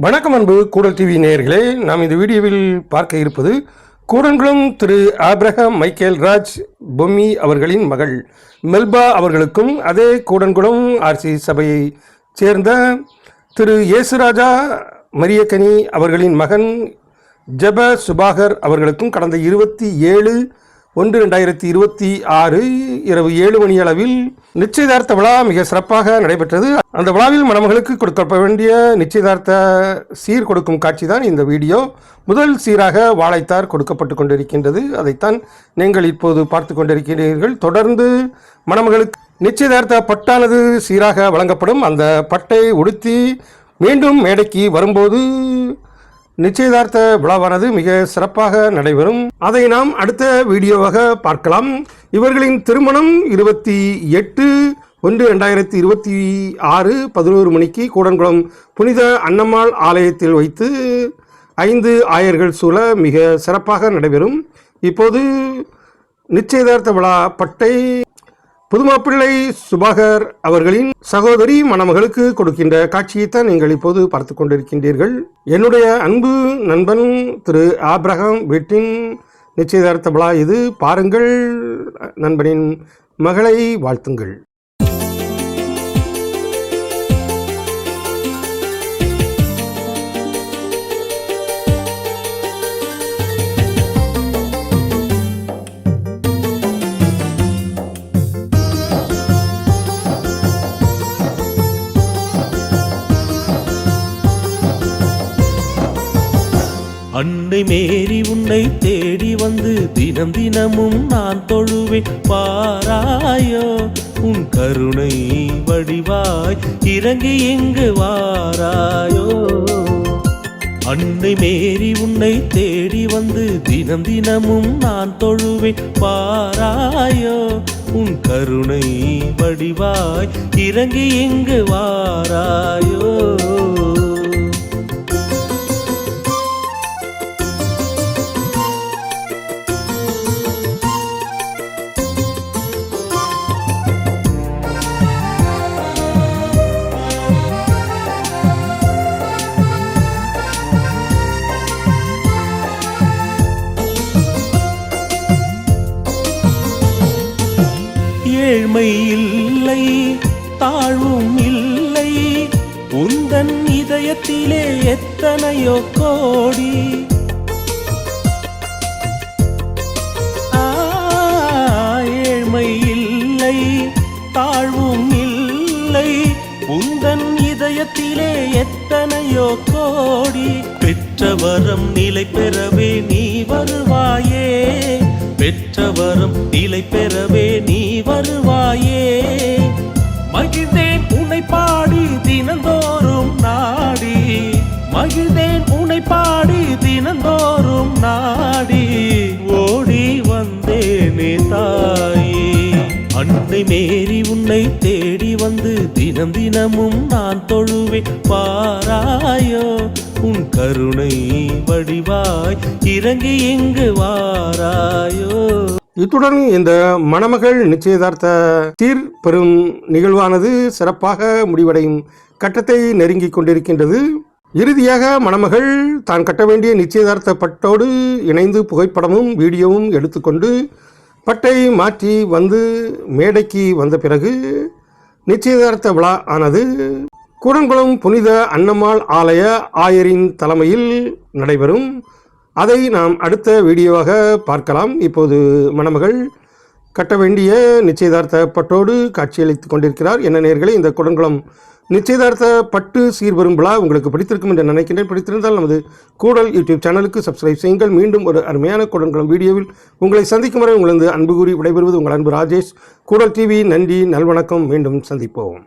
வணக்கம் அன்பு கூடல் டிவி நேயர்களே நாம் இந்த வீடியோவில் பார்க்க இருப்பது கூடன்குளம் திரு ஆப்ரஹாம் மைக்கேல் ராஜ் பொம்மி அவர்களின் மகள். மெல்பா அவர்களுக்கும் அதே கூடன்குளம் ஆர்சி சபையை சேர்ந்த திரு இயேசுராஜா மரியக்கனி அவர்களின் மகன் ஜெப சுபாகர் அவர்களுக்கும் கடந்த இருபத்தி ஏழு ஒன்று ரெண்டாயிரத்தி இருபத்தி ஆறு இரவு ஏழு மணி அளவில் நிச்சயதார்த்த விழா மிக சிறப்பாக நடைபெற்றது. அந்த விழாவில் மணமகளுக்கு கொடுக்கப்பட வேண்டிய நிச்சயதார்த்த சீர் கொடுக்கும் காட்சி தான் இந்த வீடியோ. முதல் சீராக வாழைத்தார் கொடுக்கப்பட்டு கொண்டிருக்கின்றது. அதைத்தான் நீங்கள் இப்போது பார்த்து கொண்டிருக்கிறீர்கள். தொடர்ந்து மணமகளுக்கு நிச்சயதார்த்த பட்டானது சீராக வழங்கப்படும். அந்த பட்டை உடுத்தி மீண்டும் மேடைக்கு வரும்போது நிச்சயதார்த்த விழாவானது மிக சிறப்பாக நடைபெறும். அதை நாம் அடுத்த வீடியோவாக பார்க்கலாம். இவர்களின் திருமணம் இருபத்தி எட்டு ஒன்று ரெண்டாயிரத்தி இருபத்தி ஆறு பதினோரு மணிக்கு கூடன்குளம் புனித அன்னம்மாள் ஆலயத்தில் வைத்து ஐந்து ஆயர்கள் சூழ மிக சிறப்பாக நடைபெறும். இப்போது நிச்சயதார்த்த விழா பட்டை புதுமாப்பிள்ளை சுபாகர் அவர்களின் சகோதரி மணமகளுக்கு கொடுக்கின்ற காட்சியைத்தான் நீங்கள் இப்போது பார்த்து கொண்டிருக்கின்றீர்கள். என்னுடைய அன்பு நண்பன் திரு ஆப்ரஹாம் வீட்டின் நிச்சயதார்த்த விழா இது. பாருங்கள் நண்பனின் மகளை வாழ்த்துங்கள். அன்னை மேரி உன்னை தேடி வந்து தினம் தினமும் நான் தொழுவேன். பாராயோ உன் கருணை வடிவாய் இறங்கி எங்கு வாராயோ. அன்னை மேரி உன்னை தேடி வந்து தினம் தினமும் நான் தொழுவேன். பாராயோ உன் கருணை வடிவாய் இறங்கி எங்கு வாராயோ. ஏழ்மை இல்லை தாழ்வும் இல்லை. உந்தன் இதயத்திலே எத்தனையோ கோடி. ஏழ்மை இல்லை தாழ்வும் இல்லை. உந்தன் இதயத்திலே எத்தனையோ கோடி. பெற்ற வரம் நிலை பெறவே நீ வருவாயே. பெற்றவரம் நிலை பெற அன்னை மேரி உன்னை தேடி வந்து தினம் தினமும் நான் தொழுவேன். பாராயோ உன் கருணை வடிவாய் இறங்கி இங்கு வாராயோ. இத்துடன் இந்த மணமகள் நிச்சயதார்த்த சீர் பெறும் நிகழ்வானது சிறப்பாக முடிவடையும் கட்டத்தை நெருங்கிக் கொண்டிருக்கின்றது. இறுதியாக மணமகள் தான் கட்ட வேண்டிய நிச்சயதார்த்த பட்டோடு இணைந்து புகைப்படமும் வீடியோவும் எடுத்துக்கொண்டு பட்டை மாற்றி வந்து மேடைக்கு வந்த பிறகு நிச்சயதார்த்த விழா ஆனது கூடங்குளம் புனித அன்னம்மாள் ஆலய ஆயரின் தலைமையில் நடைபெறும். அதை நாம் அடுத்த வீடியோவாக பார்க்கலாம். இப்போது மணமகள் கட்ட வேண்டிய நிச்சயதார்த்த பட்டோடு காட்சியளித்துக் கொண்டிருக்கிறார். என்ன நேர்களே இந்த குடங்குளம் நிச்சயதார்த்த பட்டு சீர்வரும் விழா உங்களுக்கு பிடித்திருக்கும் என்று நினைக்கின்றேன். பிடித்திருந்தால் நமது கூடல் யூடியூப் சேனலுக்கு சப்ஸ்கிரைப் செய்யுங்கள். மீண்டும் ஒரு அருமையான குடங்குளம் வீடியோவில் உங்களை சந்திக்கும் வரை உங்களது அன்பு கூறி விடைபெறுவது உங்கள் அன்பு ராஜேஷ். கூடல் டிவி நன்றி நல்வணக்கம். மீண்டும் சந்திப்போம்.